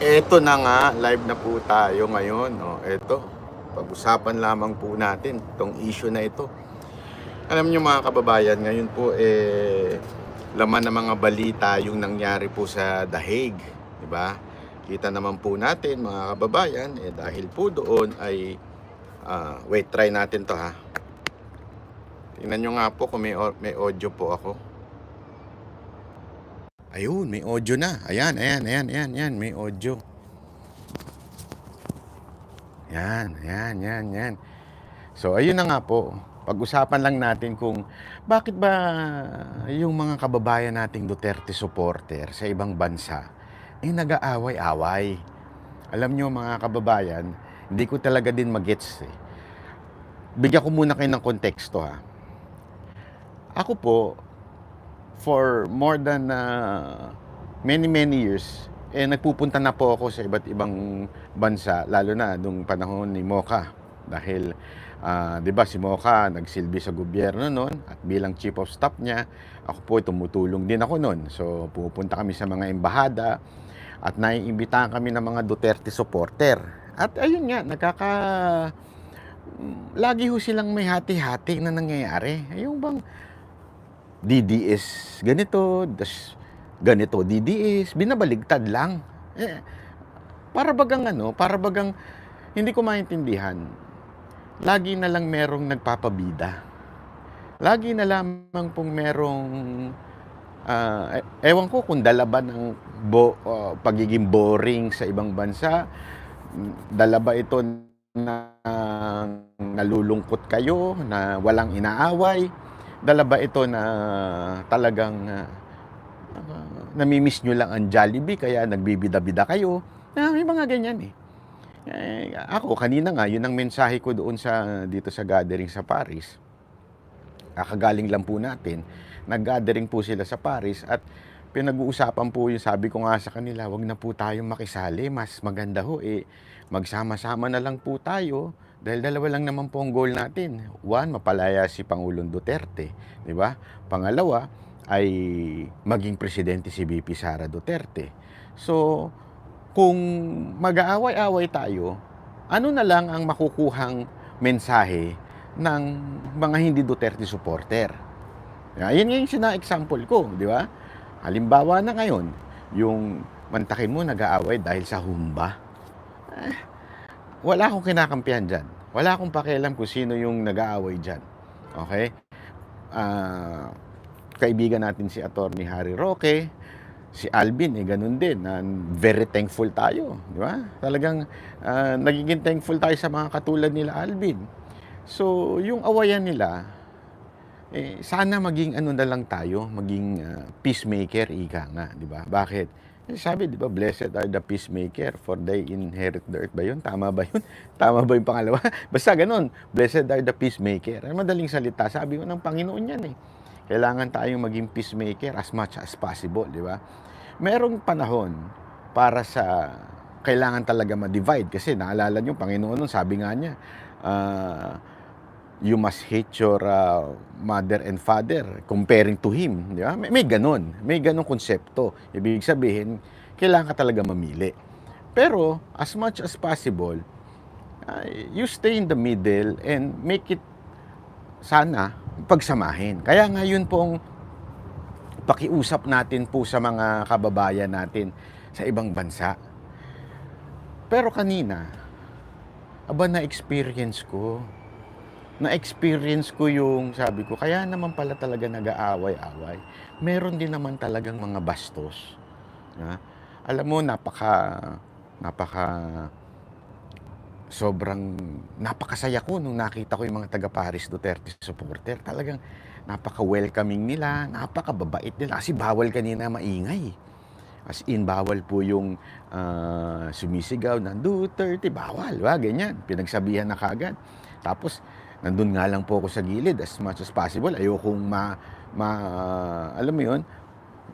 Eto na nga, live na po tayo ngayon. No? Eto, pag-usapan lamang po natin itong issue na ito. Alam niyo mga kababayan, ngayon po eh, laman ng mga balita yung nangyari po sa The Hague. Ba? Kita naman po natin mga kababayan, eh, dahil po doon ay, ah, wait, try natin to ha. Tingnan nyo nga po kung may, may audio po ako. Ayun, may audio na. Ayan, ayan, ayan, ayan, ayan, may audio. Yan, yan, yan, yan. So, ayun na nga po. Pag-usapan lang natin kung bakit ba yung mga kababayan nating Duterte supporter sa ibang bansa eh nag-aaway-away. Alam nyo mga kababayan, hindi ko talaga din magets eh. Bigyan ko muna kayo ng konteksto ha. Ako po, for more than uh, many many years eh nagpupunta na po ako sa iba't ibang bansa lalo na nung panahon ni Mocha. Dahil ah, 'di ba si Mocha nagsilbi sa gobyerno noon at bilang chief of staff niya ako po tumutulong din ako noon. So pupunta kami sa mga embahada at naiimbitahan kami ng mga Duterte supporter. At ayun nga nakaka mm, lagi ho silang may hati-hati na nangyayari. Yung bang DDS ganito, das ganito DDS, binabaligtad lang. Eh, para bagang ano, para bagang hindi ko maintindihan. Lagi na lang merong nagpapabida. Lagi na lamang pong merong e- ewan ko kung dala ba ng bo, ah, pagiging boring sa ibang bansa. Dala ba ito na nalulungkot kayo, na walang inaaway? Dala ba ito na talagang ah, namimiss nyo lang ang Jollibee kaya nagbibida-bida kayo? Ah, may mga ganyan eh. Eh, ako kanina nga yun ang mensahe ko doon sa dito sa gathering sa Paris. Kakagaling lang po natin. Nag-gathering po sila sa Paris at pinag-uusapan po yung sabi ko nga sa kanila, wag na po tayong makisali, mas maganda ho eh magsama-sama na lang po tayo dahil dalawa lang naman po ang goal natin. One, mapalaya si Pangulong Duterte, di ba? Pangalawa ay maging presidente si BP Sara Duterte. So, kung mag-aaway-away tayo, ano na lang ang makukuhang mensahe ng mga hindi Duterte supporter? Yan yung sina-example ko, di ba? Halimbawa na ngayon, yung mantakin mo nag-aaway dahil sa humba. Eh, wala akong kinakampihan dyan. Wala akong pakialam kung sino yung nag-aaway dyan. Okay? Ah, kaibigan natin si Attorney Harry Roque, si Alvin, eh, ganun din. na very thankful tayo. Di ba? Talagang ah, nagiging thankful tayo sa mga katulad nila Alvin. So, yung awayan nila, eh, sana maging ano na lang tayo, maging ah, peacemaker, ika nga, di ba? Bakit? Sabi, di ba, blessed are the peacemaker for they inherit the earth ba yun? Tama ba yun? Tama ba yung pangalawa? Basta ganun, blessed are the peacemaker. Ay, madaling salita, sabi ko ng Panginoon yan eh. Kailangan tayong maging peacemaker as much as possible, di ba? Merong panahon para sa kailangan talaga ma-divide kasi naalala niyo Panginoon nun, sabi nga niya, ah, you must hate your uh, mother and father comparing to him, di ba? May, may ganun, may ganung konsepto. Ibig sabihin, kailangan ka talaga mamili. Pero as much as possible, uh, you stay in the middle and make it sana pagsamahin. Kaya nga yun pong pakiusap natin po sa mga kababayan natin sa ibang bansa. Pero kanina, aba na-experience ko, na-experience ko yung sabi ko, kaya naman pala talaga nag-aaway-away. Meron din naman talagang mga bastos. Ha? Alam mo, napaka, napaka, sobrang, napakasaya ko nung nakita ko yung mga taga-Paris Duterte supporter. Talagang napaka-welcoming nila, napaka-babait nila. Kasi bawal kanina maingay. As in, bawal po yung ah, sumisigaw na Duterte, bawal, wa, ganyan. Pinagsabihan na kagad. Tapos, nandun nga lang po ako sa gilid as much as possible. Ayokong ma, ma alam mo yun,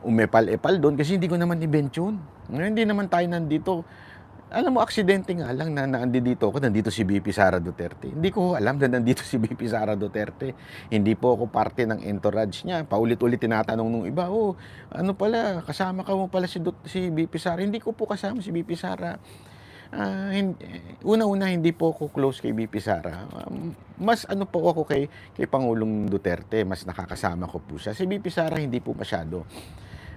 umepal-epal doon kasi hindi ko naman event yun. Ngayon, Hindi naman tayo nandito Alam mo, aksidente nga lang na nandito ako, nandito si BP Sara Duterte. Hindi ko alam na nandito si BP Sara Duterte. Hindi po ako parte ng entourage niya. Paulit-ulit tinatanong nung iba, oh, ano pala, kasama ka mo pala si, si BP Sara. Hindi ko po kasama si BP Sara. Hin- una-una, hindi po ako close kay BP Sara. Um, mas ano po ako kay, kay Pangulong Duterte, mas nakakasama ko po siya. Si BP Sara, hindi po masyado.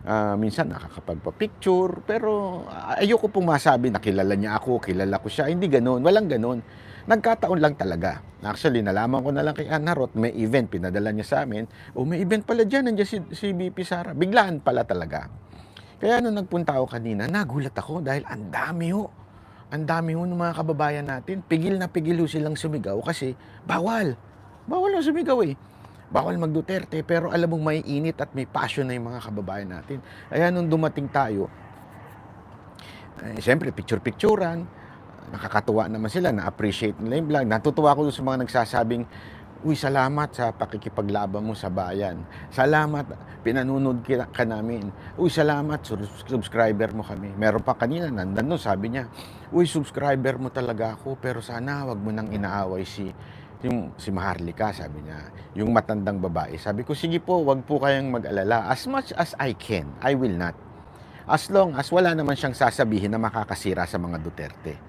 Ah, minsan nakakapagpa-picture, pero ayoko pong masabi na kilala niya ako, kilala ko siya. Hindi ganoon, walang ganoon. Nagkataon lang talaga. Actually, nalaman ko na lang kay Anna Roth, may event, pinadala niya sa amin. O may event pala dyan, nandiyan si, si BP Sara. Biglaan pala talaga. Kaya nung nagpunta ako kanina, nagulat ako dahil ang dami ho. Ang dami ho ng mga kababayan natin. Pigil na pigil ho silang sumigaw kasi bawal. Bawal ang sumigaw eh bawal mag Duterte, pero alam mong may init at may passion na yung mga kababayan natin. Kaya nung dumating tayo, eh, siyempre picture-picturan, nakakatuwa naman sila, na-appreciate nila yung vlog. Natutuwa ko sa mga nagsasabing, Uy, salamat sa pakikipaglaban mo sa bayan. Salamat, pinanunod ka, ka namin. Uy, salamat, subscriber mo kami. Meron pa kanina, nandan sabi niya, Uy, subscriber mo talaga ako, pero sana wag mo nang inaaway si yung si Maharlika, sabi niya, yung matandang babae. Sabi ko, sige po, wag po kayong mag-alala. As much as I can, I will not. As long as wala naman siyang sasabihin na makakasira sa mga Duterte.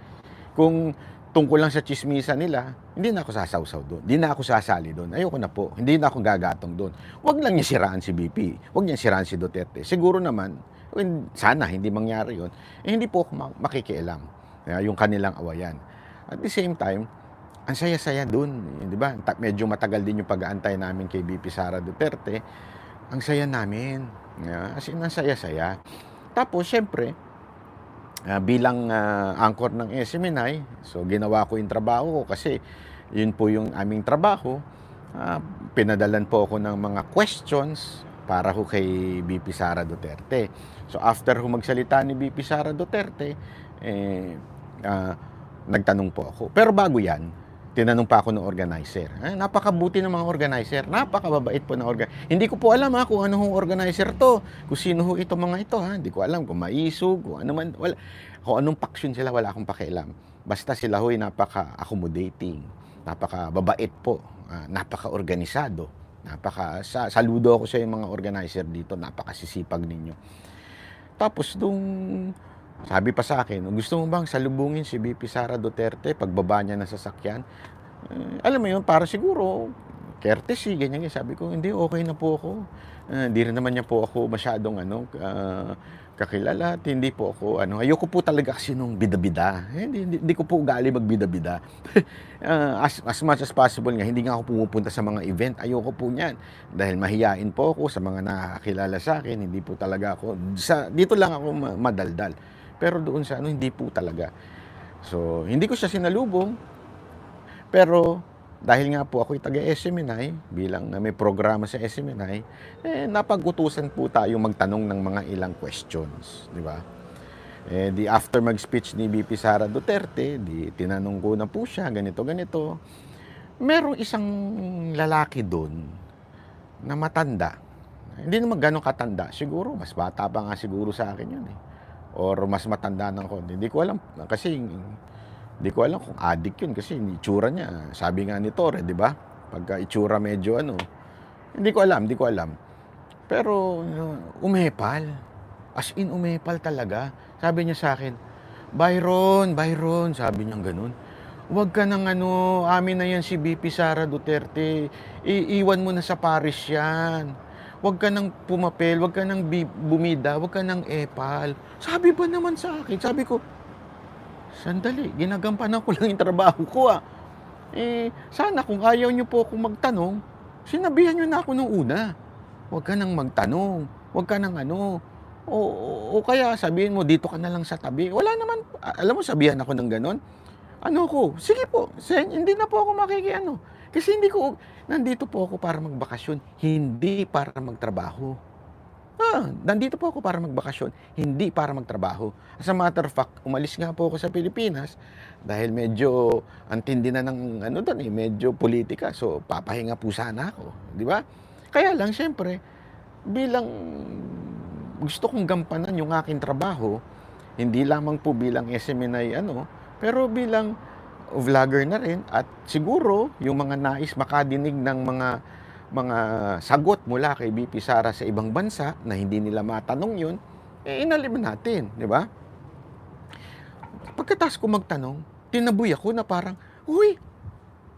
Kung tungkol lang sa chismisa nila, hindi na ako sasawsaw doon. Hindi na ako sasali doon. Ayoko na po. Hindi na ako gagatong doon. Wag lang niya siraan si BP. Wag niya siraan si Duterte. Siguro naman, sana hindi mangyari yon eh hindi po ako ma- makikialam. Kaya yung kanilang awayan. At the same time, ang saya-saya doon, di ba? Medyo matagal din yung pag-aantay namin kay BP Sara Duterte. Ang saya namin. Yeah, as in, ang saya-saya. Tapos, syempre, ah, bilang ah, anchor ng SMNI, so ginawa ko yung trabaho ko kasi yun po yung aming trabaho. Ah, pinadalan po ako ng mga questions para ho kay BP Sara Duterte. So after ho magsalita ni BP Sara Duterte, eh, ah, nagtanong po ako. Pero bago yan, tinanong pa ako ng organizer. Eh, napakabuti ng mga organizer. Napakababait po ng organizer. Hindi ko po alam ha, kung ano hong organizer to. Kung sino ho ito mga ito ha. Hindi ko alam kung maisog, kung ano man. Wala. Kung anong paksyon sila, wala akong pakialam. Basta sila ho'y napaka-accommodating. Napaka-babait po. ah, napaka-organisado. Napaka, sa, saludo ako sa mga organizer dito. Napakasisipag ninyo. Tapos nung sabi pa sa akin, gusto mo bang salubungin si BP Sara Duterte pagbaba niya ng sasakyan? Eh, alam mo yun, para siguro, courtesy, ganyan. ganyan. Sabi ko, hindi, okay na po ako. Eh, Hindi rin naman niya po ako masyadong ano, ah, kakilala at hindi po ako, ano, ayoko po talaga kasi nung bida-bida. Eh, Hindi, hindi, hindi ko po ugali magbida-bida. Ah, as, as much as possible nga, hindi nga ako pumupunta sa mga event. Ayoko po niyan. Dahil mahiyain po ako sa mga nakakilala sa akin. Hindi po talaga ako, sa, dito lang ako ma- madaldal. Pero doon sa ano, hindi po talaga. So, hindi ko siya sinalubong. Pero, dahil nga po ako'y taga-SMNI, bilang na may programa sa SMNI, eh, napag-utusan po tayo magtanong ng mga ilang questions. Di ba? Eh, di after mag-speech ni BP Sara Duterte, di tinanong ko na po siya, ganito, ganito. Merong isang lalaki doon na matanda. Hindi naman ganun katanda. Siguro, mas bata pa nga siguro sa akin yun eh. Or mas matanda ng konti. Hindi ko alam. Kasi, hindi ko alam kung addict yun. Kasi itsura niya, sabi nga ni Torre, di ba? Pagka itsura medyo ano. Hindi ko alam, hindi ko alam. Pero, umepal. As in, umepal talaga. Sabi niya sa akin, Byron, Byron, sabi niya ganun. Huwag ka nang ano, amin na yan si BP Sara Duterte. Iiwan mo na sa Paris yan. Huwag ka nang pumapel, huwag ka nang bumida, huwag ka nang epal. Sabi ba naman sa akin? Sabi ko, sandali, ginagampanan ko lang yung trabaho ko ah. Eh, sana kung ayaw niyo po akong magtanong, sinabihan niyo na ako nung una. Huwag ka nang magtanong, huwag ka nang ano. O, o, o kaya sabihin mo, dito ka na lang sa tabi. Wala naman, alam mo, sabihan ako ng ganon. Ano ko? Sige po, sen, hindi na po ako makikiano. Kasi hindi ko, nandito po ako para magbakasyon, hindi para magtrabaho. Ah, nandito po ako para magbakasyon, hindi para magtrabaho. As a matter of fact, umalis nga po ako sa Pilipinas dahil medyo antindi na ng ano doon eh, medyo politika. So, papahinga po sana ako, di ba? Kaya lang, syempre, bilang gusto kong gampanan yung aking trabaho, Hindi lamang po bilang SMNI ano, pero bilang vlogger na rin at siguro yung mga nais makadinig ng mga mga sagot mula kay BP Sara sa ibang bansa na hindi nila matanong yun, eh inalim natin, di ba? Pagkatas ko magtanong, tinaboy ako na parang, uy,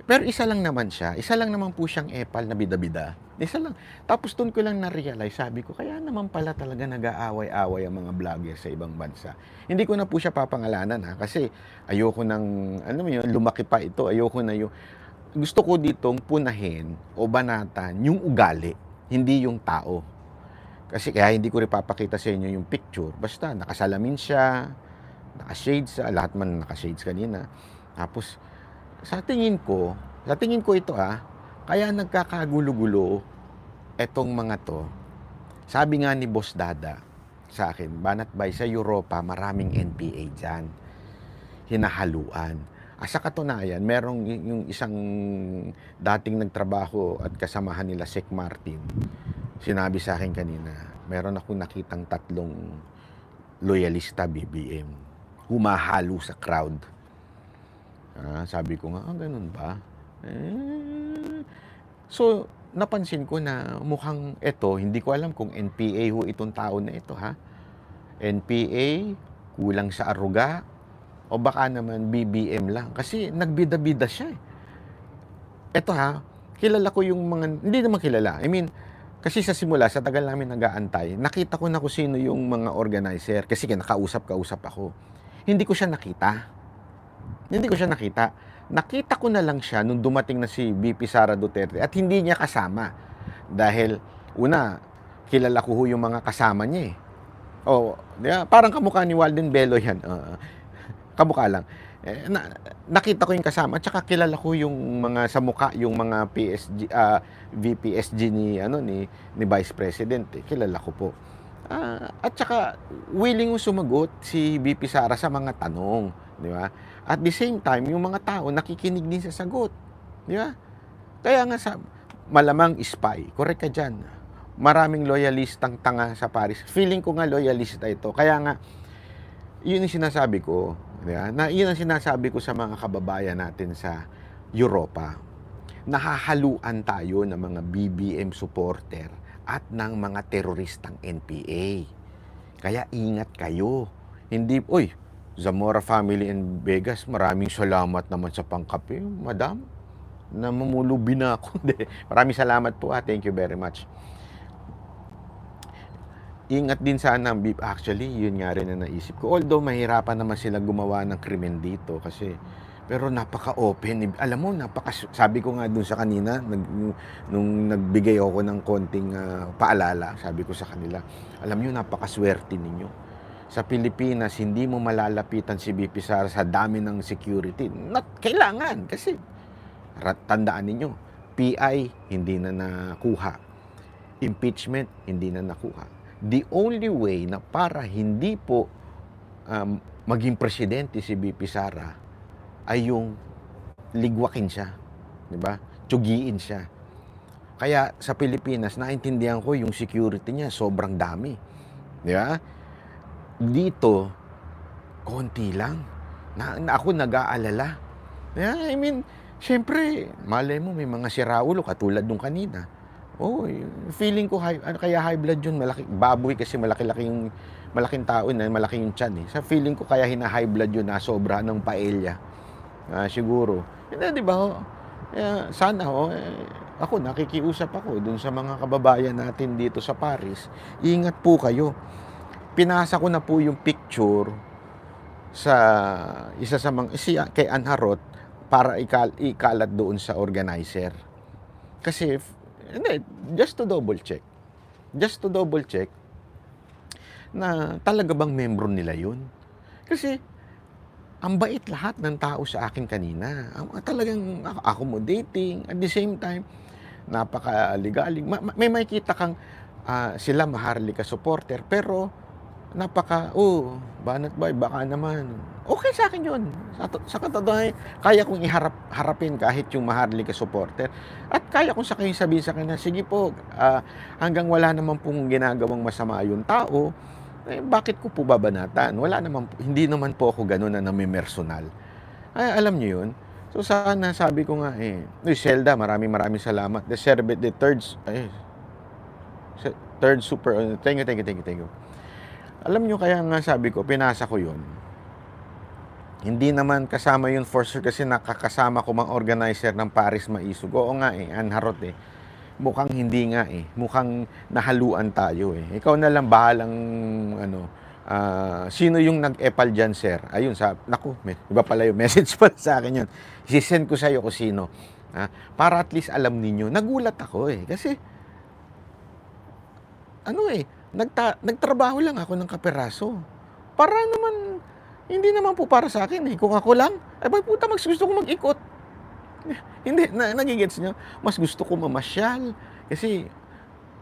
pero isa lang naman siya, isa lang naman po siyang epal na bida-bida. Isa lang. Tapos doon ko lang na-realize, sabi ko, kaya naman pala talaga nag-aaway-away ang mga vlogger sa ibang bansa. Hindi ko na po siya papangalanan ha, kasi ayoko nang, ano mo yun, lumaki pa ito, ayoko na yung, gusto ko ditong punahin o banatan yung ugali, hindi yung tao. Kasi kaya hindi ko rin papakita sa inyo yung picture. Basta nakasalamin siya, naka-shades siya, lahat man naka-shades kanina. Tapos, sa tingin ko, sa tingin ko ito ah, kaya nagkakagulo-gulo etong mga to. Sabi nga ni Boss Dada sa akin, Banat Bay, sa Europa, maraming NPA dyan. Hinahaluan. Ah, sa katunayan, merong yung isang dating nagtrabaho at kasamahan nila, Sek Martin, sinabi sa akin kanina, meron akong nakitang tatlong loyalista BBM. Humahalo sa crowd. Ah, sabi ko nga, ah, ganun ba? Eh, so, napansin ko na mukhang ito, hindi ko alam kung NPA ho itong tao na ito, ha? NPA, kulang sa aruga, o baka naman BBM lang. Kasi nagbida-bida siya eh. Ito ha, kilala ko yung mga, hindi naman kilala. I mean, kasi sa simula, sa tagal namin nag-aantay, nakita ko na kung sino yung mga organizer. Kasi kinakausap-kausap ako. Hindi ko siya nakita. Hindi ko siya nakita. Nakita ko na lang siya nung dumating na si BP Sara Duterte at hindi niya kasama. Dahil, una, kilala ko ho yung mga kasama niya eh. Oh, ba? parang kamukha ni Walden Bello yan. Uh, kamukha lang. Eh, na, nakita ko yung kasama at saka kilala ko yung mga sa mukha yung mga PSG ah, VPSG ni ano ni ni Vice President eh. kilala ko po Ah, at saka willing sumagot si BP Sara sa mga tanong di ba at the same time yung mga tao nakikinig din sa sagot di ba kaya nga sa malamang spy correct ka diyan maraming loyalistang tanga sa Paris feeling ko nga loyalista ito kaya nga yun yung sinasabi ko, di ba? na yun ang sinasabi ko sa mga kababayan natin sa Europa. Nahahaluan tayo ng mga BBM supporter at ng mga teroristang NPA. Kaya ingat kayo. Hindi, uy, Zamora family in Vegas, maraming salamat naman sa pangkape, madam. Namumulubi na ako. Maraming salamat po ha. Thank you very much ingat din sana ang beef. Actually, yun nga rin ang naisip ko. Although mahirapan naman sila gumawa ng krimen dito kasi pero napaka-open. Alam mo, napaka sabi ko nga dun sa kanina nag, nung, nagbigay ako ng konting ah, paalala, sabi ko sa kanila, alam niyo napakaswerte ninyo. Sa Pilipinas, hindi mo malalapitan si BP Sara sa dami ng security. Not kailangan kasi tandaan ninyo, PI hindi na nakuha. Impeachment hindi na nakuha the only way na para hindi po um, maging presidente si BP Sara ay yung ligwakin siya, 'di ba? Tsugiin siya. Kaya sa Pilipinas, naintindihan ko yung security niya sobrang dami. 'Di ba? Dito konti lang. Na, na ako nag-aalala. I mean, syempre, malay mo may mga siraulo katulad nung kanina. Oh, feeling ko high, ano, kaya high blood yun, malaki, baboy kasi malaki-laki yung, malaking tao na, malaki yung tiyan eh. Sa feeling ko kaya hina high blood yun na sobra ng paella. Ah, siguro. Hindi, di ba? ho? Eh, sana ho, eh, ako nakikiusap ako dun sa mga kababayan natin dito sa Paris. Ingat po kayo. Pinasa ko na po yung picture sa isa sa mga si kay Anharot para ikal, ikalat doon sa organizer. Kasi hindi, just to double check. Just to double check na talaga bang membro nila yun. Kasi ang bait lahat ng tao sa akin kanina. Ang- Talagang accommodating. At the same time, ma- may makikita kang ah, sila maharlika supporter, pero napaka, oh, banat boy, baka naman. Okay sa akin yun. Sa, sa katotohanan, kaya kong iharap, harapin kahit yung maharlika supporter. At kaya kong sa kayo sabihin sa kanya, sige po, ah, hanggang wala naman pong ginagawang masama yung tao, Eh, bakit ko po babanatan? Wala naman, po- hindi naman po ako ganun na namimersonal. Ay, alam niyo yun? So sana sabi ko nga eh, Uy, Zelda, maraming maraming salamat. The Sherbet, the third, se- third super, uh, thank you, thank you, thank you, thank you. Alam niyo kaya nga sabi ko, pinasa ko yun. Hindi naman kasama yun for sure kasi nakakasama ko mga organizer ng Paris Maisog. Oo nga eh, anharot eh. Mukhang hindi nga eh. Mukhang nahaluan tayo eh. Ikaw na lang bahalang ano, ah, sino yung nag-epal dyan, sir? Ayun, sa, naku, may, iba pala yung message pala sa akin yun. Sisend ko sa'yo kung sino. Ah, para at least alam ninyo. Nagulat ako eh. Kasi, ano eh, nagta, nagtrabaho lang ako ng kaperaso. Para naman, hindi naman po para sa akin eh. Kung ako lang, ay ba puta, mas gusto ko mag-ikot. Hindi, na, nagigets nyo? Mas gusto ko mamasyal. Kasi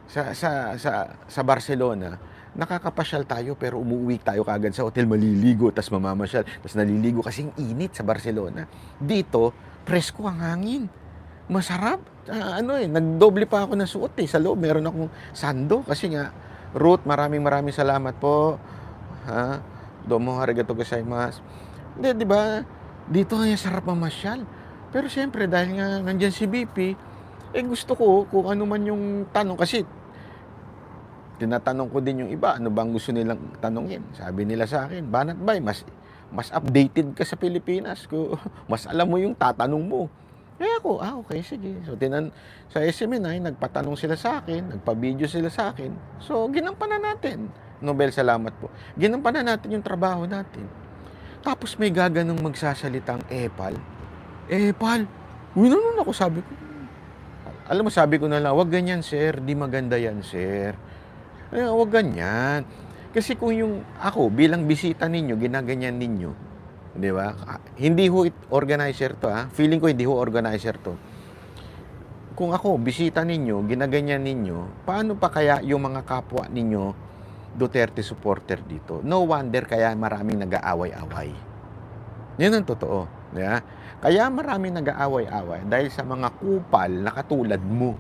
sa, sa, sa, sa Barcelona, nakakapasyal tayo pero umuwi tayo kagad sa hotel, maliligo, tas mamamasyal, tas naliligo kasing init sa Barcelona. Dito, presko ang hangin. Masarap. Ah, ano eh, nagdoble pa ako ng suot eh. Sa loob, meron akong sando. Kasi nga, Ruth, maraming maraming salamat po. Ha? Domo arigato gozaimasu. Hindi, di ba? Dito nga sarap mamasyal. Pero siyempre, dahil nga nandyan si BP, eh gusto ko kung ano man yung tanong. Kasi, tinatanong ko din yung iba, ano bang gusto nilang tanongin? Sabi nila sa akin, Banat Bay, mas, mas updated ka sa Pilipinas. Mas alam mo yung tatanong mo. Kaya ako, ah, okay, sige. So, tinan, sa SMNI, nagpatanong sila sa akin, nagpa-video sila sa akin. So, ginampanan natin. Nobel, salamat po. Ginampanan natin yung trabaho natin. Tapos may gaganong magsasalitang epal. Epal? Uy, nanon ako, sabi ko. Alam mo, sabi ko na lang, wag ganyan, sir. Di maganda yan, sir. Ay, wag ganyan. Kasi kung yung ako, bilang bisita ninyo, ginaganyan ninyo, di ba? Ah, Hindi ho organizer to, ha? Feeling ko hindi ho organizer to. Kung ako, bisita ninyo, ginaganyan ninyo, paano pa kaya yung mga kapwa ninyo Duterte supporter dito? No wonder kaya maraming nag-aaway-away. Yan ang totoo. ba? Kaya maraming nag-aaway-away dahil sa mga kupal na katulad mo.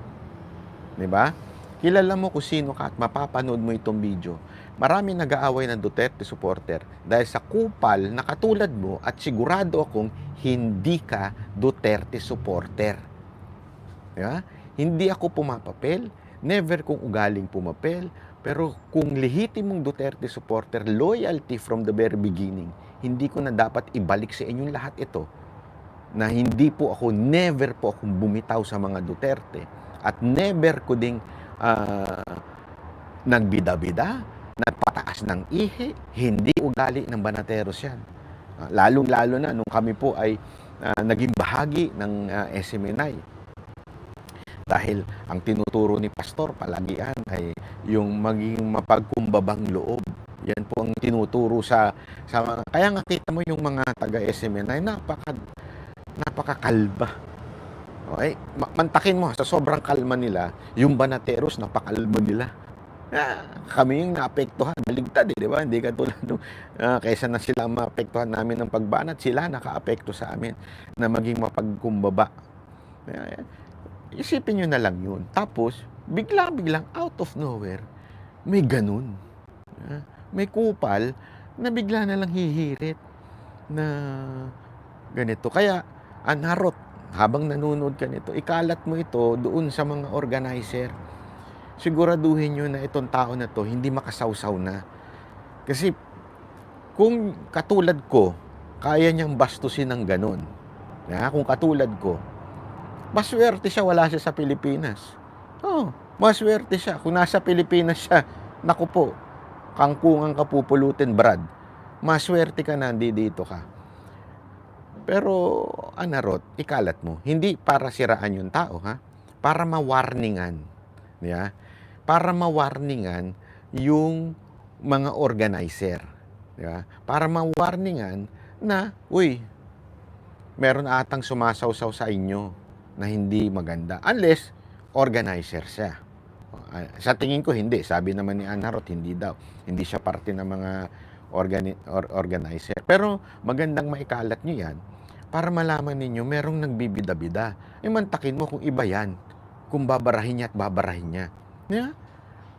Di ba? Kilala mo kung sino ka at mapapanood mo itong video. Maraming nag-aaway ng Duterte supporter dahil sa kupal na katulad mo at sigurado akong hindi ka Duterte supporter. Di ba? Hindi ako pumapapel. Never kong ugaling pumapel. Pero kung lehitimong Duterte supporter, loyalty from the very beginning, hindi ko na dapat ibalik sa inyong lahat ito na hindi po ako, never po akong bumitaw sa mga Duterte at never ko ding ah, nagbida-bida, nagpataas ng ihi, hindi ugali ng Banateros yan. Ah, Lalong-lalo na nung kami po ay ah, naging bahagi ng ah, SMNI. Dahil ang tinuturo ni Pastor palagian ay yung maging mapagkumbabang loob. Yan po ang tinuturo sa sa mga, kaya nga kita mo yung mga taga SMNI napaka napakakalba. Okay? Ma- Mantakin mo sa sobrang kalma nila, yung banateros napakalma nila. Ah, kami yung naapektuhan, baligtad eh, di ba? Hindi ka tulad nung, ah, kaysa na sila maapektuhan namin ng pagbanat, sila nakaapekto sa amin na maging mapagkumbaba. Kaya, isipin nyo na lang yun. Tapos, bigla-biglang out of nowhere, may ganun. Ah, May kupal na bigla na lang hihirit na ganito. Kaya, anharot, habang nanonood ka nito, ikalat mo ito doon sa mga organizer. Siguraduhin nyo na itong tao na to hindi makasawsaw na. Kasi kung katulad ko, kaya niyang bastusin ng ganun. Ya, kung katulad ko, maswerte siya wala siya sa Pilipinas. Oh, maswerte siya. Kung nasa Pilipinas siya, naku po, kangkungan ka pupulutin, Brad. Maswerte ka na, hindi dito ka. Pero, anarot, ikalat mo. Hindi para siraan yung tao, ha? Para mawarningan. Yeah? Para mawarningan yung mga organizer. Yeah? Para mawarningan na, uy, meron atang sumasawsaw sa inyo na hindi maganda. Unless, organizer siya. Ah, Sa tingin ko, hindi. Sabi naman ni Anarot, hindi daw. Hindi siya parte ng mga organi- or- organizer. Pero magandang maikalat nyo yan para malaman ninyo merong nagbibida-bida. E mantakin mo kung iba yan. Kung babarahin niya at babarahin niya. Yeah?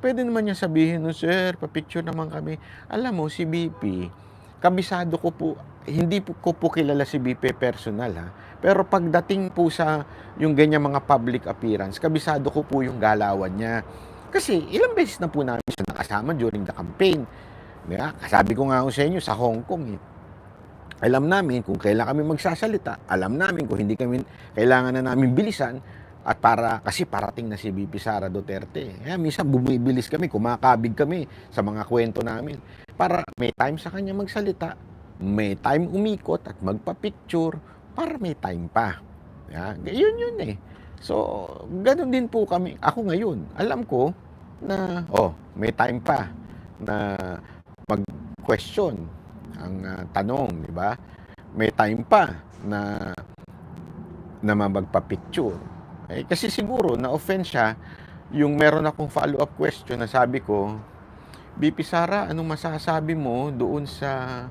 Pwede naman niya sabihin, "No, sir, pa-picture naman kami." Alam mo si BP, kabisado ko po hindi po ko po kilala si BP personal, ha. Pero pagdating po sa yung ganyang mga public appearance, kabisado ko po yung galawan niya. Kasi ilang beses na po namin siya nakasama during the campaign. 'Di ba? Sabi ko nga sa inyo sa Hong Kong, eh. Alam namin kung kailan kami magsasalita, alam namin kung hindi kami kailangan na namin bilisan at para kasi parating na si BP Sara Duterte. Kaya minsan bumibilis kami, kumakabig kami sa mga kwento namin para may time sa kanya magsalita, may time umikot at magpa-picture para may time pa. Yan, yun yun eh. So, ganun din po kami. Ako ngayon, alam ko na, oh, may time pa na mag-question ang ah, tanong, di ba? May time pa na na magpa-picture. Eh, kasi siguro na-offend siya yung meron akong follow-up question na sabi ko, BP Sara, anong masasabi mo doon sa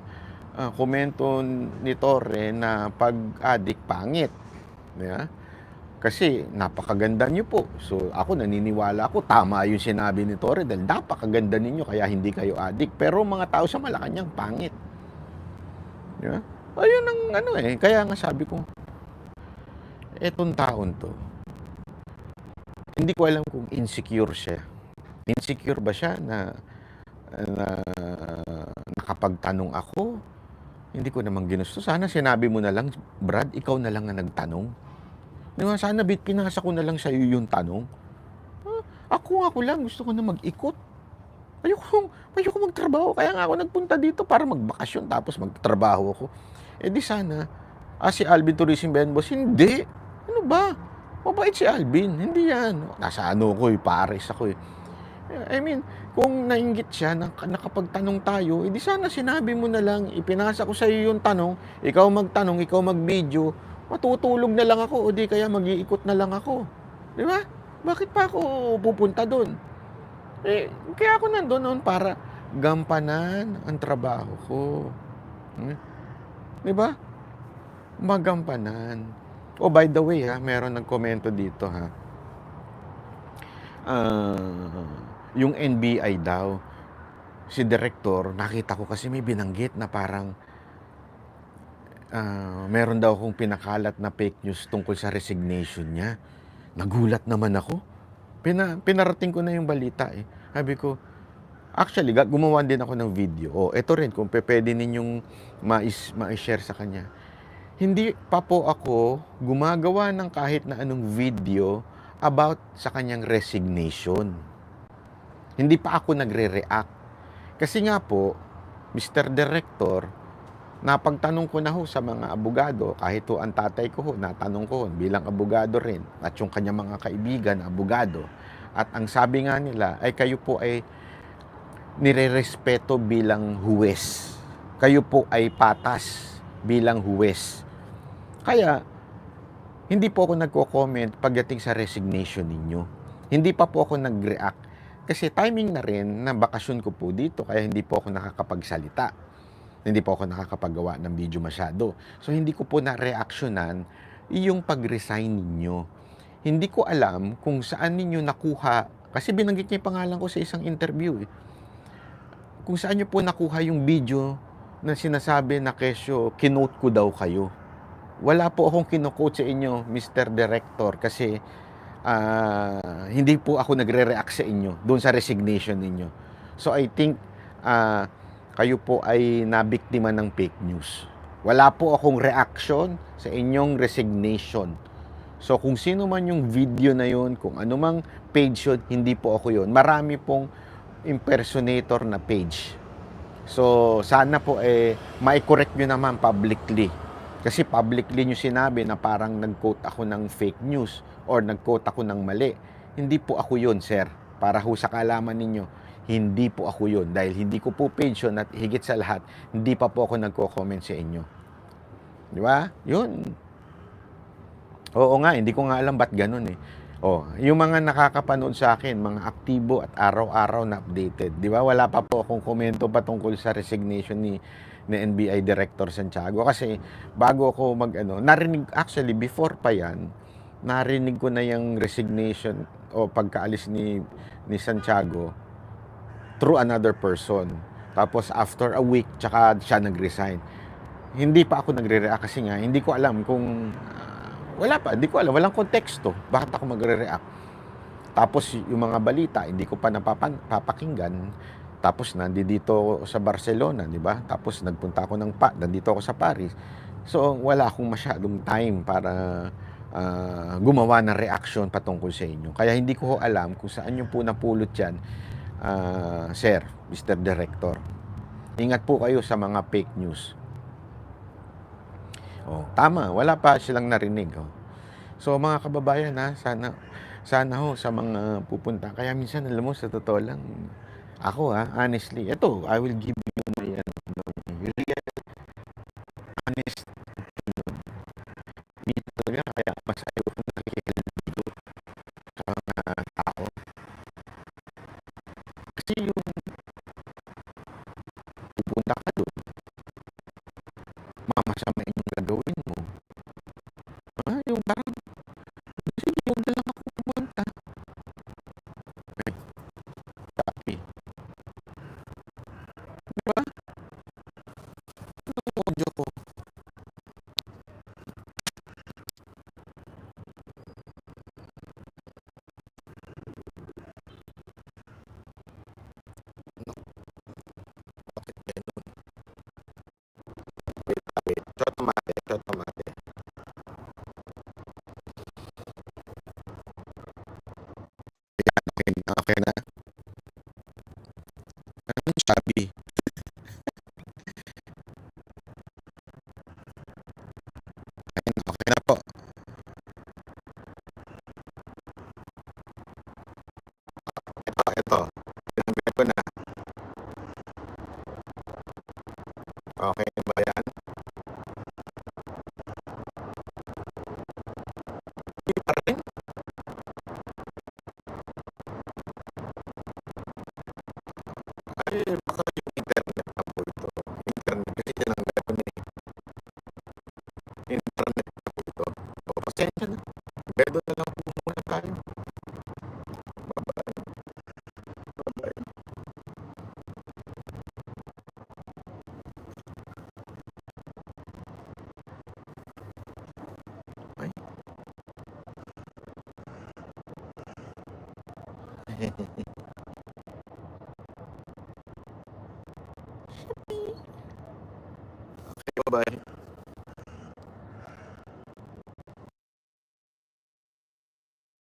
ah, komento ni Torre na pag-addict pangit? Ba? Kasi napakaganda niyo po. So ako naniniwala ako tama yung sinabi ni Torre dahil napakaganda ninyo kaya hindi kayo addict. Pero mga tao sa Malacanang pangit. Di ba? Ayun ang ano eh. Kaya nga sabi ko, etong taon to, hindi ko alam kung insecure siya. Insecure ba siya na, na nakapagtanong ako? Hindi ko naman ginusto. Sana sinabi mo na lang, Brad, ikaw na lang ang nagtanong. Di ba? Sana bit pinasa ko na lang sa iyo yung tanong. Ako ako lang, gusto ko na mag-ikot. Ayoko, ayoko magtrabaho. Kaya nga ako nagpunta dito para magbakasyon tapos magtrabaho ako. Eh di sana, ah si Alvin Tourism Benbos, hindi. Ano ba? Mabait si Alvin. Hindi yan. Nasa ano ko eh, pares ako eh. I mean, kung nainggit siya na nakapagtanong tayo, edi sana sinabi mo na lang, ipinasa ko sa iyo yung tanong, ikaw magtanong, ikaw mag-video, matutulog na lang ako o di kaya mag-iikot na lang ako. Di ba? Bakit pa ako pupunta doon? Eh, kaya ako nandun noon para gampanan ang trabaho ko. Hmm? Di ba? Magampanan. Oh, by the way, ha, meron nagkomento dito, ha. Ah, yung NBI daw, si director, nakita ko kasi may binanggit na parang ah, meron daw akong pinakalat na fake news tungkol sa resignation niya. Nagulat naman ako. Pina, pinarating ko na yung balita eh. Sabi ko, actually, gumawa din ako ng video. O, ito rin, kung pwede ninyong mais, ma-share sa kanya. Hindi pa po ako gumagawa ng kahit na anong video about sa kanyang resignation. Hindi pa ako nagre-react. Kasi nga po, Mr. Director, napagtanong ko na ho sa mga abogado, kahit ho ang tatay ko ho, natanong ko ho, bilang abogado rin, at yung kanyang mga kaibigan na abogado, at ang sabi nga nila ay kayo po ay nirerespeto bilang huwes. Kayo po ay patas bilang huwes. Kaya, hindi po ako nagko-comment pagdating sa resignation ninyo. Hindi pa po ako nag-react. Kasi timing na rin na bakasyon ko po dito, kaya hindi po ako nakakapagsalita. Hindi po ako nakakapagawa ng video masyado. So, hindi ko po na-reactionan yung pag-resign ninyo. Hindi ko alam kung saan ninyo nakuha, kasi binanggit niya yung pangalan ko sa isang interview eh. Kung saan niyo po nakuha yung video na sinasabi na kesyo, kinote ko daw kayo. Wala po akong kinokote sa inyo, Mr. Director, kasi ah, hindi po ako nagre-react sa inyo doon sa resignation ninyo. So I think ah, kayo po ay nabiktima ng fake news. Wala po akong reaction sa inyong resignation. So kung sino man yung video na yun, kung ano mang page yun, hindi po ako yun. Marami pong impersonator na page. So sana po eh mai-correct nyo naman publicly. Kasi publicly nyo sinabi na parang nag-quote ako ng fake news or nag-quote ako ng mali. Hindi po ako yun, sir. Para ho sa kaalaman ninyo, hindi po ako yun. Dahil hindi ko po page yun at higit sa lahat, hindi pa po ako nagko-comment sa inyo. Di ba? Yun. Oo nga, hindi ko nga alam ba't ganun eh. Oh, yung mga nakakapanood sa akin, mga aktibo at araw-araw na updated. Di ba? Wala pa po akong komento patungkol sa resignation ni ni NBI Director Santiago kasi bago ako mag ano, narinig actually before pa yan, narinig ko na yung resignation o pagkaalis ni ni Santiago through another person. Tapos after a week, tsaka siya nag-resign. Hindi pa ako nagre-react kasi nga, hindi ko alam kung, ah, wala pa, hindi ko alam, walang konteksto. Bakit ako magre-react? Tapos yung mga balita, hindi ko pa napapan, papakinggan. Tapos nandito sa Barcelona, di ba? Tapos nagpunta ako ng pa, nandito ako sa Paris. So wala akong masyadong time para ah, gumawa ng reaction patungkol sa inyo. Kaya hindi ko alam kung saan yung po napulot yan, ah, Sir, Mr. Director. Ingat po kayo sa mga fake news. Oh, tama, wala pa silang narinig. Oh. So mga kababayan ha, sana sana ho sa mga pupunta. Kaya minsan alam mo sa totoo lang ako ha, honestly, ito, I will give you my real Anong sabi? Ayun, okay na po. Ito, ito. Tinanggal ko na. Okay